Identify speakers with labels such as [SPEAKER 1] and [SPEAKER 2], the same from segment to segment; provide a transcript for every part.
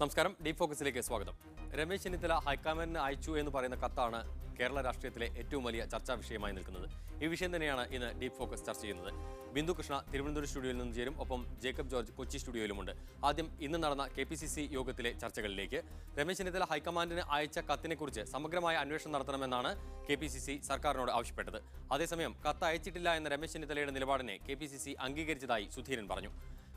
[SPEAKER 1] നമസ്കാരം. ഡീപ് ഫോക്കസിലേക്ക് സ്വാഗതം. രമേശ് ചെന്നിത്തല ഹൈക്കമാൻഡിന് അയച്ചു എന്ന് പറയുന്ന കത്താണ് കേരള രാഷ്ട്രീയത്തിലെ ഏറ്റവും വലിയ ചർച്ചാ വിഷയമായി നിൽക്കുന്നത്. ഈ വിഷയം തന്നെയാണ് ഇന്ന് ഡീപ് ഫോക്കസ് ചർച്ച ചെയ്യുന്നത്. ബിന്ദു കൃഷ്ണ തിരുവനന്തപുരം സ്റ്റുഡിയോയിൽ നിന്ന് ചേരും. ഒപ്പം ജേക്കബ് ജോർജ് കൊച്ചി സ്റ്റുഡിയോയിലുമുണ്ട്. ആദ്യം ഇന്ന് നടന്ന കെ യോഗത്തിലെ ചർച്ചകളിലേക്ക്. രമേശ് ചെന്നിത്തല ഹൈക്കമാൻഡിന് അയച്ച കത്തിനെക്കുറിച്ച് സമഗ്രമായ അന്വേഷണം നടത്തണമെന്നാണ് കെ സർക്കാരിനോട് ആവശ്യപ്പെട്ടത്. അതേസമയം കത്ത് അയച്ചിട്ടില്ല എന്ന രമേശ് ചെന്നിത്തലയുടെ നിലപാടിനെ കെ അംഗീകരിച്ചതായി സുധീരൻ പറഞ്ഞു.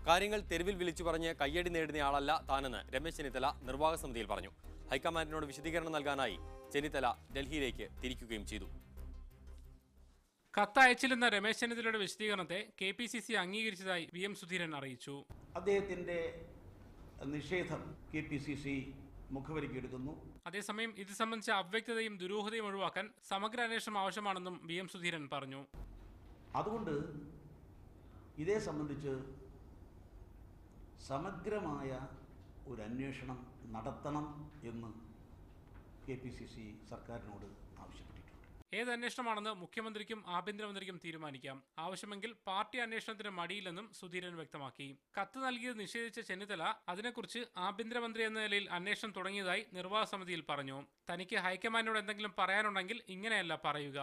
[SPEAKER 1] കാര്യങ്ങൾ തെരുവിൽ വിളിച്ചു പറഞ്ഞ് കയ്യടി നേടുന്നയാളല്ല താനെന്ന് രമേശ് ചെന്നിത്തല നിർവാഹക സമിതിയിൽ പറഞ്ഞു. ഹൈക്കമാൻഡിനോട് വിശദീകരണം നൽകാനായി ചെന്നിത്തല ഡൽഹിയിലേക്ക് തിരിക്കുകയും ചെയ്തു.
[SPEAKER 2] കത്തയച്ചില്ലെന്ന രമേശ് ചെന്നിത്തലയുടെ വിശദീകരണത്തെ കെ പി സി സി അംഗീകരിച്ചതായി വി എം സുധീരൻ അറിയിച്ചു.
[SPEAKER 3] അദ്ദേഹത്തിന്റെ നിഷേധം കെ പി സി സി മുഖവരിക്കെടുക്കുന്നു.
[SPEAKER 2] അതേസമയം ഇത് സംബന്ധിച്ച അവ്യക്തതയും ദുരൂഹതയും ഒഴിവാക്കാൻ സമഗ്ര അന്വേഷണം ആവശ്യമാണെന്നും വി എം സുധീരൻ പറഞ്ഞു.
[SPEAKER 3] അതുകൊണ്ട് ഇതേ സംബന്ധിച്ച് സമഗ്രമായ ഒരു അന്വേഷണം നടത്തണം എന്ന് കെ പി സി സി സർക്കാരിനോട് ആവശ്യപ്പെട്ടിട്ടുണ്ട്.
[SPEAKER 2] ഏത് അന്വേഷണമാണെന്ന് മുഖ്യമന്ത്രിക്കും ആഭ്യന്തരമന്ത്രിക്കും തീരുമാനിക്കാം. ആവശ്യമെങ്കിൽ പാർട്ടി അന്വേഷണത്തിന് മടിയില്ലെന്നും സുധീരൻ വ്യക്തമാക്കി. കത്ത് നൽകിയത് നിഷേധിച്ച ചെന്നിത്തല അതിനെക്കുറിച്ച് ആഭ്യന്തരമന്ത്രി എന്ന നിലയിൽ അന്വേഷണം തുടങ്ങിയതായി നിർവാഹ സമിതിയിൽ പറഞ്ഞു. തനിക്ക് ഹൈക്കമാൻഡിനോട് എന്തെങ്കിലും പറയാനുണ്ടെങ്കിൽ ഇങ്ങനെയല്ല പറയുക.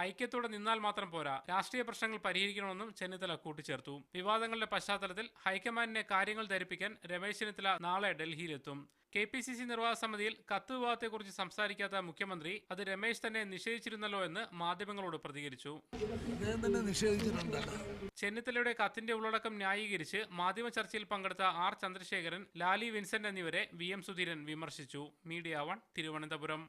[SPEAKER 2] ഐക്യത്തോടെ നിന്നാൽ മാത്രം പോരാ. രാഷ്ട്രീയ പ്രശ്നങ്ങൾ പരിഹരിക്കണമെന്നും ചെന്നിത്തല കൂട്ടിച്ചേർത്തു. വിവാദങ്ങളുടെ പശ്ചാത്തലത്തിൽ ഹൈക്കമാൻഡിനെ കാര്യങ്ങൾ ധരിപ്പിക്കാൻ രമേശ് ചെന്നിത്തല നാളെ ഡൽഹിയിലെത്തും. കെ പി സി സി നിർവാഹക സമിതിയിൽ കത്ത് വിവാദത്തെക്കുറിച്ച് സംസാരിക്കാത്ത മുഖ്യമന്ത്രി അത് രമേശ് തന്നെ നിഷേധിച്ചിരുന്നല്ലോ എന്ന് മാധ്യമങ്ങളോട് പ്രതികരിച്ചു. ചെന്നിത്തലയുടെ കത്തിന്റെ ഉള്ളടക്കം ന്യായീകരിച്ച് മാധ്യമ ചർച്ചയിൽ പങ്കെടുത്ത ആർ ചന്ദ്രശേഖരൻ ലാലി വിൻസെന്റ് എന്നിവരെ വി എം സുധീരൻ വിമർശിച്ചു. Media one Thiruvananthapuram.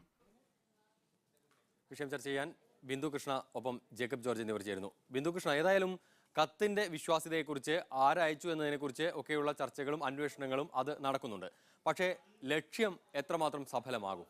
[SPEAKER 1] വിഷയം ചർച്ച ചെയ്യാൻ ബിന്ദു കൃഷ്ണ ഒപ്പം ജേക്കബ് ജോർജ് എന്നിവർ ചേരുന്നു. ബിന്ദു കൃഷ്ണ ഏതായാലും കത്തിന്റെ വിശ്വാസ്യതയെക്കുറിച്ച് ആരയച്ചു എന്നതിനെക്കുറിച്ച് ഒക്കെയുള്ള ചർച്ചകളും അന്വേഷണങ്ങളും അത് നടക്കുന്നുണ്ട്. പക്ഷേ ലക്ഷ്യം എത്രമാത്രം സഫലമാകും?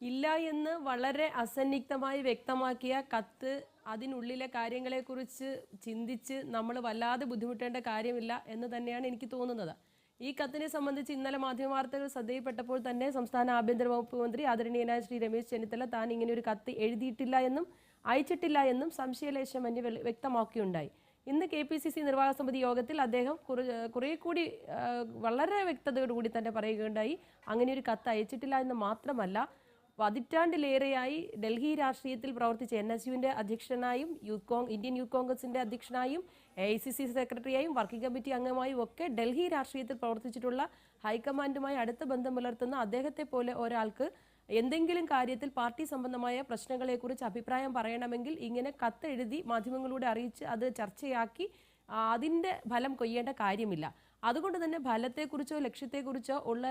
[SPEAKER 4] ഇല്ല എന്ന് വളരെ അസന്നിഗ്ധമായി വ്യക്തമാക്കിയ കത്ത് അതിനുള്ളിലെ കാര്യങ്ങളെക്കുറിച്ച് ചിന്തിച്ച് നമ്മൾ വല്ലാതെ ബുദ്ധിമുട്ടേണ്ട കാര്യമില്ല എന്ന് തന്നെയാണ് എനിക്ക് തോന്നുന്നത്. ഈ കത്തിനെ സംബന്ധിച്ച് ഇന്നലെ മാധ്യമവാർത്തകൾ ശ്രദ്ധയിൽപ്പെട്ടപ്പോൾ തന്നെ സംസ്ഥാന ആഭ്യന്തര വകുപ്പ് മന്ത്രി ആദരണീയനായ ശ്രീ രമേശ് ചെന്നിത്തല താൻ ഇങ്ങനെ ഒരു കത്ത് എഴുതിയിട്ടില്ല എന്നും അയച്ചിട്ടില്ല എന്നും സംശയലേശമന്യ വ്യക്തമാക്കിയുണ്ടായി ഇന്ന് കെ പി സി സി നിർവാഹക സമിതി യോഗത്തിൽ അദ്ദേഹം കുറേ കൂടി വളരെ വ്യക്തതയോടുകൂടി തന്നെ പറയുകയുണ്ടായി. അങ്ങനെ ഒരു കത്ത് അയച്ചിട്ടില്ല എന്ന് മാത്രമല്ല പതിറ്റാണ്ടിലേറെയായി ഡൽഹി രാഷ്ട്രീയത്തിൽ പ്രവർത്തിച്ച എൻ എസ് യുവിന്റെ അധ്യക്ഷനായും യൂത്ത് കോൺ ഇന്ത്യൻ യൂത്ത് കോൺഗ്രസിന്റെ അധ്യക്ഷനായും എ ഐ സി സി സെക്രട്ടറിയായും വർക്കിംഗ് കമ്മിറ്റി അംഗമായും ഒക്കെ ഡൽഹി രാഷ്ട്രീയത്തിൽ പ്രവർത്തിച്ചിട്ടുള്ള ഹൈക്കമാൻഡുമായി അടുത്ത ബന്ധം പുലർത്തുന്ന അദ്ദേഹത്തെ പോലെ ഒരാൾക്ക് എന്തെങ്കിലും കാര്യത്തിൽ പാർട്ടി സംബന്ധമായ പ്രശ്നങ്ങളെക്കുറിച്ച് അഭിപ്രായം പറയണമെങ്കിൽ ഇങ്ങനെ കത്തെഴുതി മാധ്യമങ്ങളിലൂടെ അറിയിച്ച് അത് ചർച്ചയാക്കി അതിന്റെ ഫലം കൊയ്യേണ്ട കാര്യമില്ല. അതുകൊണ്ട് തന്നെ ഫലത്തെക്കുറിച്ചോ ലക്ഷ്യത്തെക്കുറിച്ചോ ഉള്ള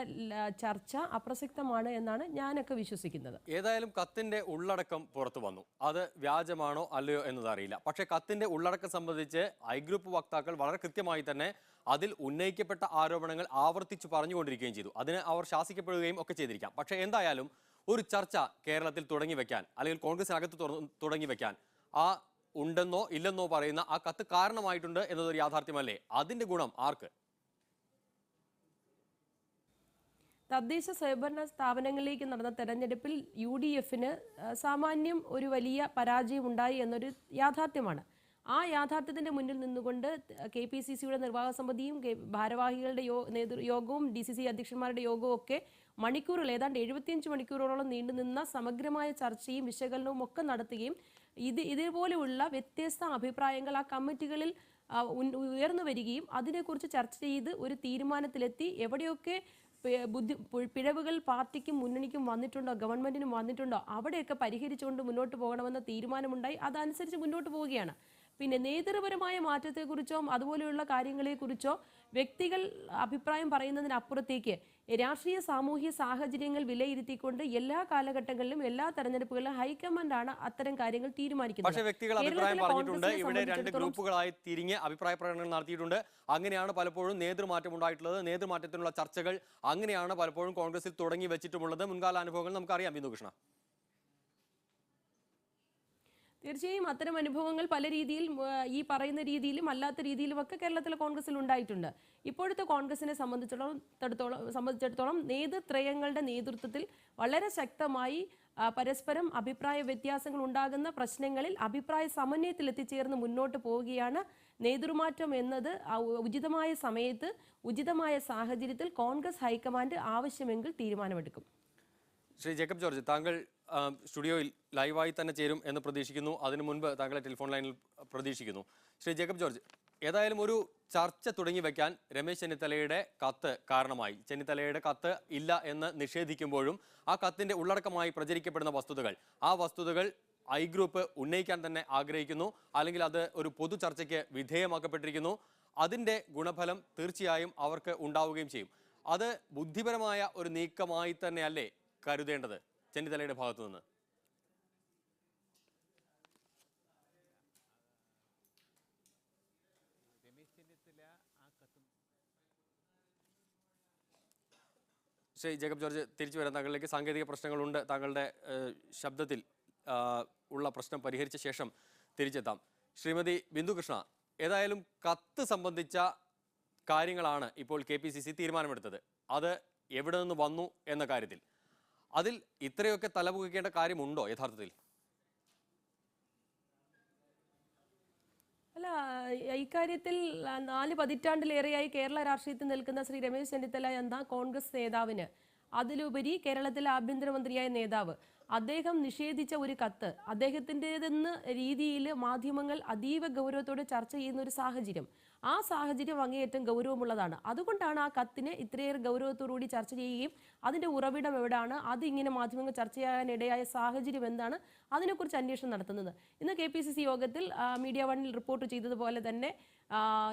[SPEAKER 4] ചർച്ച അപ്രസക്തമാണ് എന്നാണ് ഞാനൊക്കെ വിശ്വസിക്കുന്നത്.
[SPEAKER 1] ഏതായാലും കത്തിന്റെ ഉള്ളടക്കം പുറത്തു വന്നു. അത് വ്യാജമാണോ അല്ലയോ എന്നത് അറിയില്ല. പക്ഷേ കത്തിന്റെ ഉള്ളടക്കം സംബന്ധിച്ച് ഐ ഗ്രൂപ്പ് വക്താക്കൾ വളരെ കൃത്യമായി തന്നെ അതിൽ ഉന്നയിക്കപ്പെട്ട ആരോപണങ്ങൾ ആവർത്തിച്ചു പറഞ്ഞുകൊണ്ടിരിക്കുകയും ചെയ്തു. അതിന് അവർ ശാസിക്കപ്പെടുകയും ഒക്കെ ചെയ്തിരിക്കാം. പക്ഷേ എന്തായാലും ഒരു ചർച്ച കേരളത്തിൽ തുടങ്ങി വെക്കാൻ അല്ലെങ്കിൽ കോൺഗ്രസിനകത്ത് തുടങ്ങി വെക്കാൻ ആ ഉണ്ടെന്നോ ഇല്ലെന്നോ പറയുന്ന ആ കത്ത് കാരണമായിട്ടുണ്ട് എന്നതൊരു യാഥാർത്ഥ്യമല്ലേ? അതിന്റെ ഗുണം ആർക്ക്?
[SPEAKER 4] തദ്ദേശ സ്വയംഭരണ സ്ഥാപനങ്ങളിലേക്ക് നടന്ന തെരഞ്ഞെടുപ്പിൽ യു ഡി എഫിന് സാമാന്യം ഒരു വലിയ പരാജയം ഉണ്ടായി എന്നൊരു യാഥാർത്ഥ്യമാണ്. ആ യാഥാർത്ഥ്യത്തിന്റെ മുന്നിൽ നിന്നുകൊണ്ട് കെ പി സി സിയുടെ നിർവാഹക സമിതിയും ഭാരവാഹികളുടെ യോ യോഗവും ഡി സി സി അധ്യക്ഷന്മാരുടെ യോഗവും ഒക്കെ മണിക്കൂറുകൾ ഏതാണ്ട് എഴുപത്തിയഞ്ച് മണിക്കൂറോളം നീണ്ടുനിന്ന സമഗ്രമായ ചർച്ചയും വിശകലനവും ഒക്കെ നടത്തുകയും ഇത് ഇതേപോലെയുള്ള വ്യത്യസ്ത അഭിപ്രായങ്ങൾ ആ കമ്മിറ്റികളിൽ ഉയർന്നു വരികയും അതിനെക്കുറിച്ച് ചർച്ച ചെയ്ത് ഒരു തീരുമാനത്തിലെത്തി. എവിടെയൊക്കെ ബുദ്ധി പിഴവുകൾ പാർട്ടിക്കും മുന്നണിക്കും വന്നിട്ടുണ്ടോ? ഗവൺമെന്റിനും വന്നിട്ടുണ്ടോ? അവിടെയൊക്കെ പരിഹരിച്ചുകൊണ്ട് മുന്നോട്ട് പോകണമെന്ന തീരുമാനമുണ്ടായി. അതനുസരിച്ച് മുന്നോട്ട് പോവുകയാണ്. പിന്നെ നേതൃപരമായ മാറ്റത്തെക്കുറിച്ചോ അതുപോലെയുള്ള കാര്യങ്ങളെക്കുറിച്ചോ വ്യക്തികൾ അഭിപ്രായം പറയുന്നതിനപ്പുറത്തേക്ക് രാഷ്ട്രീയ സാമൂഹ്യ സാഹചര്യങ്ങൾ വിലയിരുത്തിക്കൊണ്ട് എല്ലാ കാലഘട്ടങ്ങളിലും എല്ലാ തെരഞ്ഞെടുപ്പുകളിലും ഹൈക്കമാൻഡാണ് അത്തരം കാര്യങ്ങൾ തീരുമാനിക്കുന്നത്.
[SPEAKER 1] പക്ഷേ വ്യക്തികൾ അഭിപ്രായം പറഞ്ഞിട്ടുണ്ട്. ഇവിടെ രണ്ട് ഗ്രൂപ്പുകളായി തിരിഞ്ഞ് അഭിപ്രായ പ്രകടനങ്ങൾ നടത്തിയിട്ടുണ്ട്. അങ്ങനെയാണ് പലപ്പോഴും നേതൃമാറ്റം ഉണ്ടായിട്ടുള്ളത്. നേതൃമാറ്റത്തിനുള്ള ചർച്ചകൾ അങ്ങനെയാണ് പലപ്പോഴും കോൺഗ്രസിൽ തുടങ്ങി വെച്ചിട്ടുമുള്ളത്. മുൻകാല അനുഭവങ്ങൾ നമുക്കറിയാം. ബിന്ദു കൃഷ്ണ
[SPEAKER 4] തീർച്ചയായും അത്തരം അനുഭവങ്ങൾ പല രീതിയിൽ ഈ പറയുന്ന രീതിയിലും അല്ലാത്ത രീതിയിലും ഒക്കെ കേരളത്തിലെ കോൺഗ്രസിൽ ഉണ്ടായിട്ടുണ്ട്. ഇപ്പോഴത്തെ കോൺഗ്രസിനെ സംബന്ധിച്ചിടത്തോളം സംബന്ധിച്ചിടത്തോളം നേതൃത്രയങ്ങളുടെ നേതൃത്വത്തിൽ വളരെ ശക്തമായി പരസ്പരം അഭിപ്രായ വ്യത്യാസങ്ങൾ ഉണ്ടാകുന്ന പ്രശ്നങ്ങളിൽ അഭിപ്രായ സമന്വയത്തിൽ എത്തിച്ചേർന്ന് മുന്നോട്ട് പോവുകയാണ് നേതൃമാറ്റം എന്നത്. ഉചിതമായ സമയത്ത് ഉചിതമായ സാഹചര്യത്തിൽ കോൺഗ്രസ് ഹൈക്കമാൻഡ് ആവശ്യമെങ്കിൽ തീരുമാനമെടുക്കും.
[SPEAKER 1] ശ്രീ ജേക്കബ് ജോർജ് താങ്കൾ സ്റ്റുഡിയോയിൽ ലൈവായി തന്നെ ചേരും എന്ന് പ്രതീക്ഷിക്കുന്നു. അതിനു മുൻപ് താങ്കളെ ടെലിഫോൺ ലൈനിൽ പ്രതീക്ഷിക്കുന്നു. ശ്രീ ജേക്കബ് ജോർജ് ഏതായാലും ഒരു ചർച്ച തുടങ്ങി വെക്കാൻ രമേശ് ചെന്നിത്തലയുടെ കത്ത് കാരണമായി. ചെന്നിത്തലയുടെ കത്ത് ഇല്ല എന്ന് നിഷേധിക്കുമ്പോഴും ആ കത്തിന്റെ ഉള്ളടക്കമായി പ്രചരിക്കപ്പെടുന്ന വസ്തുതകൾ ആ വസ്തുതകൾ ഐ ഗ്രൂപ്പ് ഉന്നയിക്കാൻ തന്നെ ആഗ്രഹിക്കുന്നു. അല്ലെങ്കിൽ അത് ഒരു പൊതു ചർച്ചയ്ക്ക് വിധേയമാക്കപ്പെട്ടിരിക്കുന്നു. അതിന്റെ ഗുണഫലം തീർച്ചയായും അവർക്ക് ഉണ്ടാവുകയും ചെയ്യും. അത് ബുദ്ധിപരമായ ഒരു നീക്കമായി തന്നെയല്ലേ കരുതേണ്ടത്? ചെന്നിത്തലയുടെ ഭാഗത്തു നിന്ന്. ശ്രീ ജേക്കബ് ജോർജ് തിരിച്ചു വരാം താങ്കളിലേക്ക് സാങ്കേതിക പ്രശ്നങ്ങളുണ്ട്. താങ്കളുടെ ശബ്ദത്തിൽ ഉള്ള പ്രശ്നം പരിഹരിച്ച ശേഷം തിരിച്ചെത്താം. ശ്രീമതി ബിന്ദുകൃഷ്ണ ഏതായാലും കത്ത് സംബന്ധിച്ച കാര്യങ്ങളാണ് ഇപ്പോൾ കെ തീരുമാനമെടുത്തത്. അത് എവിടെ നിന്ന് വന്നു എന്ന കാര്യത്തിൽ. അതിൽ ഇത്രയൊക്കെ തലപുകയ്ക്കേണ്ട കാര്യമുണ്ടോ യഥാർത്ഥത്തിൽ?
[SPEAKER 4] അല്ല ഇക്കാര്യത്തിൽ നാല് പതിറ്റാണ്ടിലേറെയായി കേരള രാഷ്ട്രീയത്തിൽ നിൽക്കുന്ന ശ്രീ രമേശ് ചെന്നിത്തല എന്ന കോൺഗ്രസ് നേതാവിന്? അതിലുപരി കേരളത്തിലെ ആഭ്യന്തരമന്ത്രിയായ നേതാവ്. അദ്ദേഹം നിഷേധിച്ച ഒരു കത്ത് അദ്ദേഹത്തിന്റെതെന്ന രീതിയിൽ മാധ്യമങ്ങൾ അതീവ ഗൗരവത്തോടെ ചർച്ച ചെയ്യുന്ന ഒരു സാഹചര്യം. ആ സാഹചര്യം അങ്ങേയറ്റം ഗൗരവമുള്ളതാണ്. അതുകൊണ്ടാണ് ആ കത്തിനെ ഇത്രയേറെ ഗൗരവത്തോടുകൂടി ചർച്ച ചെയ്യുകയും അതിന്റെ ഉറവിടം എവിടെയാണ് അത് ഇങ്ങനെ മാധ്യമങ്ങൾ ചർച്ച ചെയ്യാനിടയായ സാഹചര്യം എന്താണ്? അതിനെക്കുറിച്ച് അന്വേഷണം നടത്തുന്നത്. ഇന്ന് കെ പി സി സി യോഗത്തിൽ മീഡിയ വണ്ണിൽ റിപ്പോർട്ട് ചെയ്തതുപോലെ തന്നെ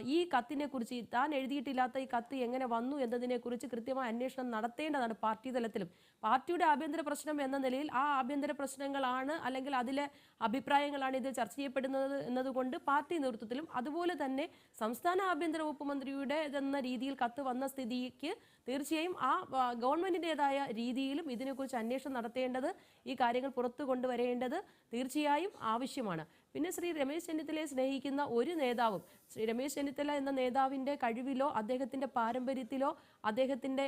[SPEAKER 4] ഈ കത്തിനെ കുറിച്ച് താൻ എഴുതിയിട്ടില്ലാത്ത ഈ കത്ത് എങ്ങനെ വന്നു എന്നതിനെക്കുറിച്ച് കൃത്യമായ അന്വേഷണം നടത്തേണ്ടതാണ് പാർട്ടി തലത്തിലും. പാർട്ടിയുടെ ആഭ്യന്തര പ്രശ്നം എന്ന നിലയിൽ ആ ആഭ്യന്തര പ്രശ്നങ്ങളാണ് അല്ലെങ്കിൽ അതിലെ അഭിപ്രായങ്ങളാണ് ഇത് ചർച്ച ചെയ്യപ്പെടുന്നത് എന്നതുകൊണ്ട് പാർട്ടി നേതൃത്വത്തിലും അതുപോലെ തന്നെ സംസ്ഥാന ആഭ്യന്തര വകുപ്പ് മന്ത്രിയുടെ എന്ന രീതിയിൽ കത്ത് വന്ന സ്ഥിതിക്ക് തീർച്ചയായും ആ ആ, ഗവൺമെന്റിന്റെതായ രീതിയിലും ഇതിനെക്കുറിച്ച് അന്വേഷണം നടത്തേണ്ടത് ഈ കാര്യങ്ങൾ പുറത്തു കൊണ്ടുവരേണ്ടത് തീർച്ചയായും ആവശ്യമാണ്. പിന്നെ ശ്രീ രമേശ് ചെന്നിത്തലയെ സ്നേഹിക്കുന്ന ഒരു നേതാവും ശ്രീ രമേശ് ചെന്നിത്തല എന്ന നേതാവിന്റെ കഴിവിലോ അദ്ദേഹത്തിന്റെ പാരമ്പര്യത്തിലോ അദ്ദേഹത്തിന്റെ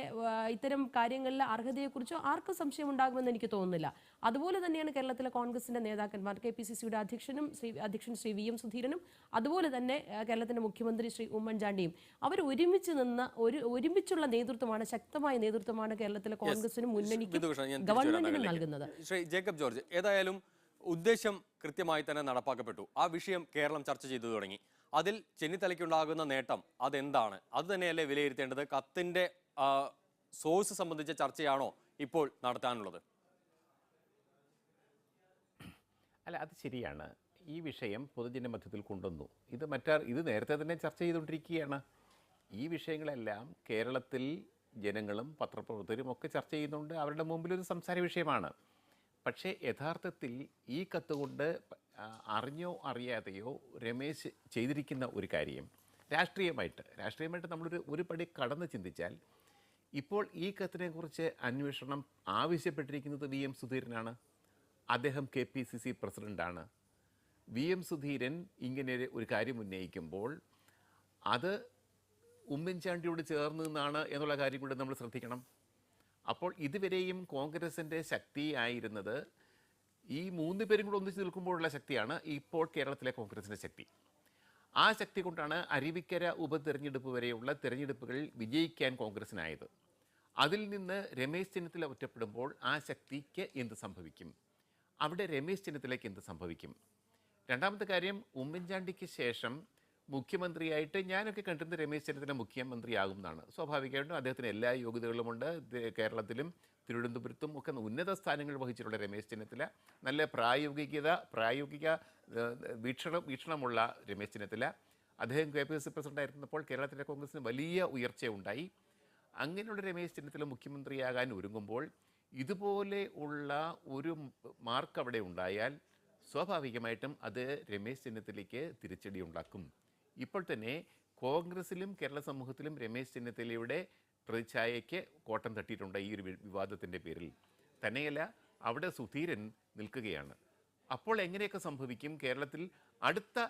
[SPEAKER 4] ഇത്തരം കാര്യങ്ങളിലെ അർഹതയെക്കുറിച്ചോ ആർക്കും സംശയം ഉണ്ടാകുമെന്ന് എനിക്ക് തോന്നുന്നില്ല. അതുപോലെ തന്നെയാണ് കേരളത്തിലെ കോൺഗ്രസിന്റെ നേതാക്കന്മാർ കെ പി സി സിയുടെ അധ്യക്ഷനും ശ്രീ അധ്യക്ഷൻ ശ്രീ വി എം സുധീരനും അതുപോലെ തന്നെ കേരളത്തിന്റെ കേരളത്തിന്റെ മുഖ്യമന്ത്രി ശ്രീ ഉമ്മൻചാണ്ടിയും. അവർ ഒരുമിച്ച് നിന്ന് ഒരു ഒരുമിച്ചുള്ള നേതൃത്വമാണ് ശക്തമായ നേതൃത്വമാണ് കേരളത്തിലെ കോൺഗ്രസിനും മുന്നണിക്കും ഗവൺമെന്റിനും നൽകുന്നത്.
[SPEAKER 1] ശ്രീ ജേക്കബ് ജോർജ് ഏതായാലും ഉദ്ദേശം കൃത്യമായി തന്നെ നടപ്പാക്കപ്പെട്ടു. ആ വിഷയം കേരളം ചർച്ച ചെയ്തു തുടങ്ങി. അതിൽ ചെന്നിത്തലയ്ക്കുണ്ടാകുന്ന നേട്ടം അതെന്താണ്? അത് തന്നെയല്ലേ വിലയിരുത്തേണ്ടത്? കത്തിന്റെ സോഴ്സ് സംബന്ധിച്ച ചർച്ചയാണോ ഇപ്പോൾ നടത്താനുള്ളത്?
[SPEAKER 5] അല്ല അത് ശരിയാണ്. ഈ വിഷയം പൊതുജന മധ്യത്തിൽ കൊണ്ടുവന്നു. ഇത് മറ്റാർ ഇത് നേരത്തെ തന്നെ ചർച്ച ചെയ്തുകൊണ്ടിരിക്കുകയാണ്. ഈ വിഷയങ്ങളെല്ലാം കേരളത്തിൽ ജനങ്ങളും പത്രപ്രവർത്തകരും ഒക്കെ ചർച്ച ചെയ്യുന്നുണ്ട്. അവരുടെ മുമ്പിൽ ഒരു സംസാര വിഷയമാണ്. പക്ഷേ യഥാർത്ഥത്തിൽ ഈ കത്തുകൊണ്ട് അറിഞ്ഞോ അറിയാതെയോ രമേശ് ചെയ്തിരിക്കുന്ന ഒരു കാര്യം രാഷ്ട്രീയമായിട്ട് രാഷ്ട്രീയമായിട്ട് നമ്മളൊരു ഒരു പടി കടന്ന് ചിന്തിച്ചാൽ ഇപ്പോൾ ഈ കത്തിനെക്കുറിച്ച് അന്വേഷണം ആവശ്യപ്പെട്ടിരിക്കുന്നത് വി എം സുധീരനാണ്. അദ്ദേഹം കെ പി സി സി പ്രസിഡന്റാണ് വി എം സുധീരൻ ഇങ്ങനെ ഒരു കാര്യം ഉന്നയിക്കുമ്പോൾ അത് ഉമ്മൻചാണ്ടിയോട് ചേർന്ന് നിന്നാണ് എന്നുള്ള കാര്യം കൂടി നമ്മൾ ശ്രദ്ധിക്കണം. അപ്പോൾ ഇതുവരെയും കോൺഗ്രസിന്റെ ശക്തിയായിരുന്നത് ഈ മൂന്ന് പേരും കൂടെ ഒന്നിച്ച് നിൽക്കുമ്പോഴുള്ള ശക്തിയാണ് ഇപ്പോൾ കേരളത്തിലെ കോൺഗ്രസിന്റെ ശക്തി. ആ ശക്തി കൊണ്ടാണ് അരുവിക്കര ഉപതെരഞ്ഞെടുപ്പ് വരെയുള്ള തിരഞ്ഞെടുപ്പുകൾ വിജയിക്കാൻ കോൺഗ്രസിനായത്. അതിൽ നിന്ന് രമേശ് ചെന്നിത്തല ഒറ്റപ്പെടുമ്പോൾ ആ ശക്തിക്ക് എന്ത് സംഭവിക്കും? അവിടെ രമേശ് ചെന്നിത്തലയ്ക്ക് എന്ത് സംഭവിക്കും? രണ്ടാമത്തെ കാര്യം ഉമ്മൻചാണ്ടിക്ക് ശേഷം മുഖ്യമന്ത്രിയായിട്ട് ഞാനൊക്കെ കണ്ടിരുന്ന രമേശ് ചെന്നിത്തല മുഖ്യമന്ത്രിയാകും എന്നാണ് സ്വാഭാവികമായിട്ടും അദ്ദേഹത്തിന് എല്ലാ യോഗ്യതകളുമുണ്ട്. കേരളത്തിലും തിരുവനന്തപുരത്തും ഒക്കെ ഉന്നത സ്ഥാനങ്ങൾ വഹിച്ചിട്ടുള്ള രമേശ് ചെന്നിത്തല. നല്ല പ്രായോഗികത പ്രായോഗിക വീക്ഷണം വീക്ഷണമുള്ള രമേശ് ചെന്നിത്തല. അദ്ദേഹം കെ പി സി പ്രസിഡന്റായിരുന്നപ്പോൾ കേരളത്തിലെ കോൺഗ്രസിന് വലിയ ഉയർച്ചയുണ്ടായി. അങ്ങനെയുള്ള രമേശ് ചെന്നിത്തല മുഖ്യമന്ത്രിയാകാൻ ഒരുങ്ങുമ്പോൾ ഇതുപോലെ ഉള്ള ഒരു മാർക്ക് അവിടെ ഉണ്ടായാൽ സ്വാഭാവികമായിട്ടും അത് രമേശ് ചെന്നിത്തലയ്ക്ക് തിരിച്ചടി ഉണ്ടാക്കും ഇപ്പോൾ തന്നെ കോൺഗ്രസിലും കേരള സമൂഹത്തിലും രമേശ് ചെന്നിത്തലയുടെ പ്രതിച്ഛായയ്ക്ക് കോട്ടം തട്ടിയിട്ടുണ്ട് ഈ ഒരു വിവാദത്തിന്റെ പേരിൽ. തന്നെയല്ല അവിടെ സുധീരൻ നിൽക്കുകയാണ്. അപ്പോൾ എങ്ങനെയൊക്കെ സംഭവിക്കും? കേരളത്തിൽ അടുത്ത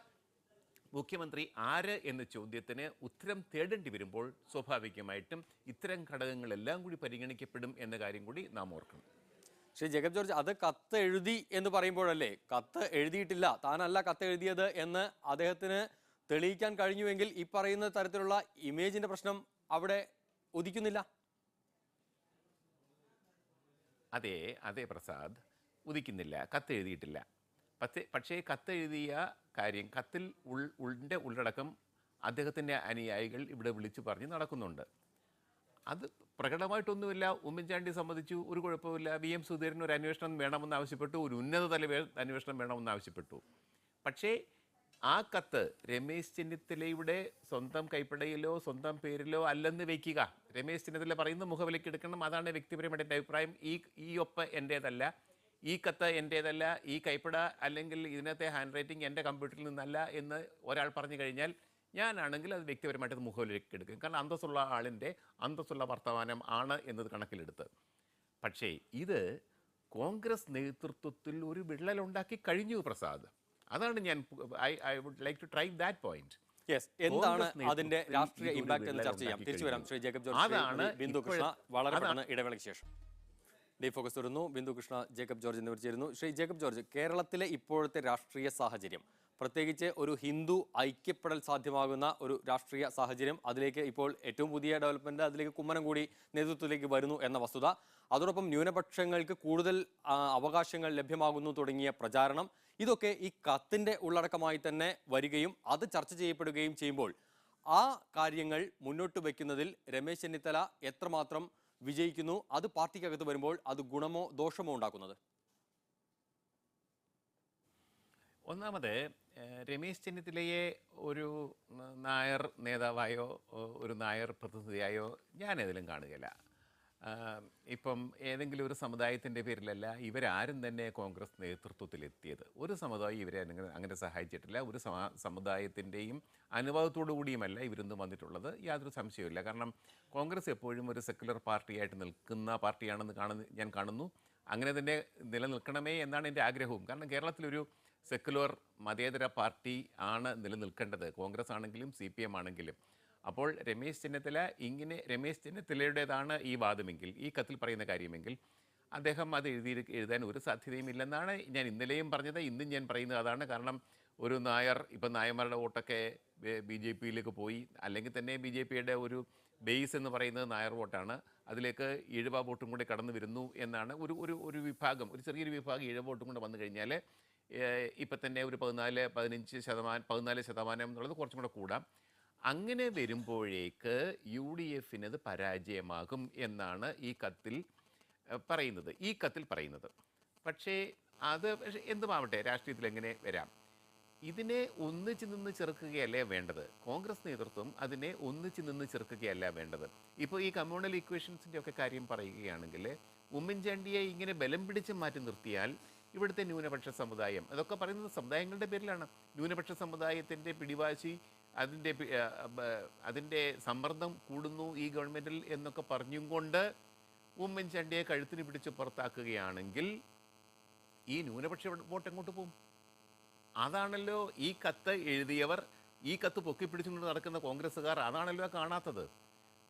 [SPEAKER 5] മുഖ്യമന്ത്രി ആര് എന്ന ചോദ്യത്തിന് ഉത്തരം തേടേണ്ടി വരുമ്പോൾ സ്വാഭാവികമായിട്ടും ഇത്തരം ഘടകങ്ങളെല്ലാം കൂടി പരിഗണിക്കപ്പെടും എന്ന കാര്യം കൂടി നാം ഓർക്കണം.
[SPEAKER 1] ശ്രീ ജേക്കബ് ജോർജ് അത് കത്ത് എഴുതി എന്ന് പറയുമ്പോഴല്ലേ? കത്ത് എഴുതിയിട്ടില്ല. താനല്ല കത്ത് എഴുതിയത് എന്ന് അദ്ദേഹത്തിന് തെളിയിക്കാൻ കഴിഞ്ഞുവെങ്കിൽ ഈ പറയുന്ന തരത്തിലുള്ള ഇമേജിന്റെ പ്രശ്നം അവിടെ ഉദിക്കുന്നില്ല?
[SPEAKER 5] അതെ അതെ പ്രസാദ്. ഉദിക്കുന്നില്ല കത്ത് എഴുതിയിട്ടില്ല പക്ഷേ പക്ഷേ കത്ത് എഴുതിയ കാര്യം കത്തിൽ ഉൾ ഉള്ളിന്റെ ഉള്ളടക്കം അദ്ദേഹത്തിന്റെ അനുയായികൾ ഇവിടെ വിളിച്ചു പറഞ്ഞ് നടക്കുന്നുണ്ട്. അത് പ്രകടമായിട്ടൊന്നുമില്ല. ഉമ്മൻചാണ്ടി സംബന്ധിച്ചു ഒരു കുഴപ്പമില്ല വി എം സുധീരൻ ഒരു അന്വേഷണം വേണമെന്ന് ആവശ്യപ്പെട്ടു ഒരു ഉന്നതതല അന്വേഷണം വേണമെന്ന് ആവശ്യപ്പെട്ടു. പക്ഷേ ആ കത്ത് രമേശ് ചെന്നിത്തലയുടെ സ്വന്തം കൈപ്പടയിലോ സ്വന്തം പേരിലോ അല്ലെന്ന് വയ്ക്കുക രമേശ് ചെന്നിത്തല പറയുന്ന മുഖവിലേക്ക് എടുക്കണം. അതാണ് വ്യക്തിപരമായിട്ട് എന്റെ അഭിപ്രായം. ഈ ഈ ഒപ്പ് എന്റേതല്ല. ഈ കത്ത് എന്റേതല്ല. ഈ കൈപ്പട അല്ലെങ്കിൽ ഇതിനകത്തെ ഹാൻഡ് റൈറ്റിംഗ് എന്റെ കമ്പ്യൂട്ടറിൽ നിന്നല്ല എന്ന് ഒരാൾ പറഞ്ഞു കഴിഞ്ഞാൽ ഞാനാണെങ്കിൽ അത് വ്യക്തിപരമായിട്ട് മുഖവിലേക്ക് എടുക്കും. കാരണം അന്തസ്സുള്ള ആളിന്റെ അന്തസ്സുള്ള വർത്തമാനം ആണ് എന്നത് കണക്കിലെടുത്ത്. പക്ഷേ ഇത് കോൺഗ്രസ് നേതൃത്വത്തിൽ ഒരു വിള്ളലുണ്ടാക്കി കഴിഞ്ഞു പ്രസാദ്. അതാണ് ഞാൻ I I would like to try that point
[SPEAKER 1] yes എന്താണ് അതിന്റെ രാഷ്ട്രീയ ഇമ്പാക്ട് എന്ന് ചർച്ച ചെയ്യാം. തിരിച്ചു വരാം. ശ്രീ ജേക്കബ് ജോർജ് ബിന്ദു കൃഷ്ണ വളരെ പെട്ടെന്ന് ഇടവേളയ്ക്ക് ശേഷം. ഡി ഫോക്കസ് തുടരുന്നു. ബിന്ദു കൃഷ്ണ ജേക്കബ് ജോർജ് എന്നിവർ ചേരുന്നു. ശ്രീ ജേക്കബ് ജോർജ് കേരളത്തിലെ ഇപ്പോഴത്തെ രാഷ്ട്രീയ സാഹചര്യം. പ്രത്യേകിച്ച് ഒരു ഹിന്ദു ഐക്യപ്പെടൽ സാധ്യമാകുന്ന ഒരു രാഷ്ട്രീയ സാഹചര്യം അതിലേക്ക് ഇപ്പോൾ ഏറ്റവും പുതിയ ഡെവലപ്മെന്റ് അതിലേക്ക് കുമ്മനം കൂടി നേതൃത്വത്തിലേക്ക് വരുന്നു എന്ന വസ്തുത. അതോടൊപ്പം ന്യൂനപക്ഷങ്ങൾക്ക് കൂടുതൽ അവകാശങ്ങൾ ലഭ്യമാകുന്നു തുടങ്ങിയ പ്രചാരണം. ഇതൊക്കെ ഈ കത്തിന്റെ ഉള്ളടക്കമായി തന്നെ വരികയും അത് ചർച്ച ചെയ്യപ്പെടുകയും ചെയ്യുമ്പോൾ ആ കാര്യങ്ങൾ മുന്നോട്ട് വയ്ക്കുന്നതിൽ രമേശ് ചെന്നിത്തല എത്രമാത്രം വിജയിക്കുന്നു അത് പാർട്ടിക്കകത്ത് വരുമ്പോൾ അത് ഗുണമോ ദോഷമോ ഉണ്ടാക്കുന്നത്?
[SPEAKER 5] ഒന്നാമത് രമേശ് ചെന്നിത്തലയെ ഒരു നായർ നേതാവായോ ഒരു നായർ പ്രതിനിധിയായോ ഞാനേതിലും കാണുകയില്ല. ഇപ്പം ഏതെങ്കിലും ഒരു സമുദായത്തിന്റെ പേരിലല്ല ഇവരാരും തന്നെ കോൺഗ്രസ് നേതൃത്വത്തിലെത്തിയത്. ഒരു സമുദായം ഇവരെ അങ്ങനെ അങ്ങനെ സഹായിച്ചിട്ടില്ല. ഒരു സമ- സമുദായത്തിന്റെയും അനുഭവത്തോടു കൂടിയുമല്ല ഇവരൊന്നും വന്നിട്ടുള്ളത്. യാതൊരു സംശയവുമില്ല. കാരണം കോൺഗ്രസ് എപ്പോഴും ഒരു സെക്കുലർ പാർട്ടിയായിട്ട് നിൽക്കുന്ന പാർട്ടിയാണെന്ന് കാണുന്ന ഞാൻ കാണുന്നു. അങ്ങനെ തന്നെ നിലനിൽക്കണമേ എന്നാണ് എന്റെ ആഗ്രഹവും. കാരണം കേരളത്തിലൊരു സെക്കുലർ മതേതര പാർട്ടി ആണ് നിലനിൽക്കേണ്ടത്. കോൺഗ്രസ് ആണെങ്കിലും സി പി എം ആണെങ്കിലും. അപ്പോൾ രമേശ് ചെന്നിത്തല ഇങ്ങനെ രമേശ് ചെന്നിത്തലയുടേതാണ് ഈ വാദമെങ്കിൽ ഈ കത്തിൽ പറയുന്ന കാര്യമെങ്കിൽ അദ്ദേഹം അത് എഴുതി എഴുതാൻ ഒരു സാധ്യതയും ഇല്ലെന്നാണ് ഞാൻ ഇന്നലെയും പറഞ്ഞത്. ഇന്നും ഞാൻ പറയുന്നത് അതാണ്. കാരണം ഒരു നായർ ഇപ്പം നായന്മാരുടെ വോട്ടൊക്കെ ബി ജെ പിയിലേക്ക് പോയി. അല്ലെങ്കിൽ തന്നെ ബി ജെ പിയുടെ ഒരു ബേസ് എന്ന് പറയുന്നത് നായർ വോട്ടാണ്. അതിലേക്ക് ഈഴവ വോട്ടും കൂടി കടന്നു വരുന്നു എന്നാണ് ഒരു ഒരു ഒരു വിഭാഗം ഒരു ചെറിയൊരു വിഭാഗം ഈഴവ വോട്ടും കൂടെ വന്നു കഴിഞ്ഞാൽ ഇപ്പം തന്നെ ഒരു പതിനാല് പതിനഞ്ച് ശതമാനം പതിനാല് ശതമാനം എന്നുള്ളത് കുറച്ചും കൂടെ കൂടാം. അങ്ങനെ വരുമ്പോഴേക്ക് യു ഡി എഫിനത് പരാജയമാകും എന്നാണ് ഈ കത്തിൽ പറയുന്നത്. ഈ കത്തിൽ പറയുന്നത്. പക്ഷേ അത് പക്ഷേ എന്തുമാവട്ടെ രാഷ്ട്രീയത്തിൽ എങ്ങനെ വരാം? ഇതിനെ ഒന്നിച്ച് നിന്ന് ചെറുക്കുകയല്ലേ വേണ്ടത്? കോൺഗ്രസ് നേതൃത്വം അതിനെ ഒന്നിച്ച് നിന്ന് ചെറുക്കുകയല്ല വേണ്ടത്. ഇപ്പോൾ ഈ കമ്മ്യൂണൽ ഇക്വേഷൻസിന്റെ ഒക്കെ കാര്യം പറയുകയാണെങ്കിൽ ഉമ്മൻചാണ്ടിയെ ഇങ്ങനെ ബലം പിടിച്ച് മാറ്റി നിർത്തിയാൽ ഇവിടുത്തെ ന്യൂനപക്ഷ സമുദായം. അതൊക്കെ പറയുന്നത് സമുദായങ്ങളുടെ പേരിലാണ്. ന്യൂനപക്ഷ സമുദായത്തിന്റെ പിടിവാശി അതിന്റെ അതിന്റെ സമ്മർദ്ദം കൂടുന്നു ഈ ഗവൺമെന്റിൽ എന്നൊക്കെ പറഞ്ഞും കൊണ്ട് ഉമ്മൻചാണ്ടിയെ കഴുത്തിന് പിടിച്ച് പുറത്താക്കുകയാണെങ്കിൽ ഈ ന്യൂനപക്ഷ വോട്ട് എങ്ങോട്ട് പോകും അതാണല്ലോ ഈ കത്ത് എഴുതിയവർ ഈ കത്ത് പൊക്കിപ്പിടിച്ചുകൊണ്ട് നടക്കുന്ന കോൺഗ്രസ്സുകാർ അതാണല്ലോ കാണാത്തത്.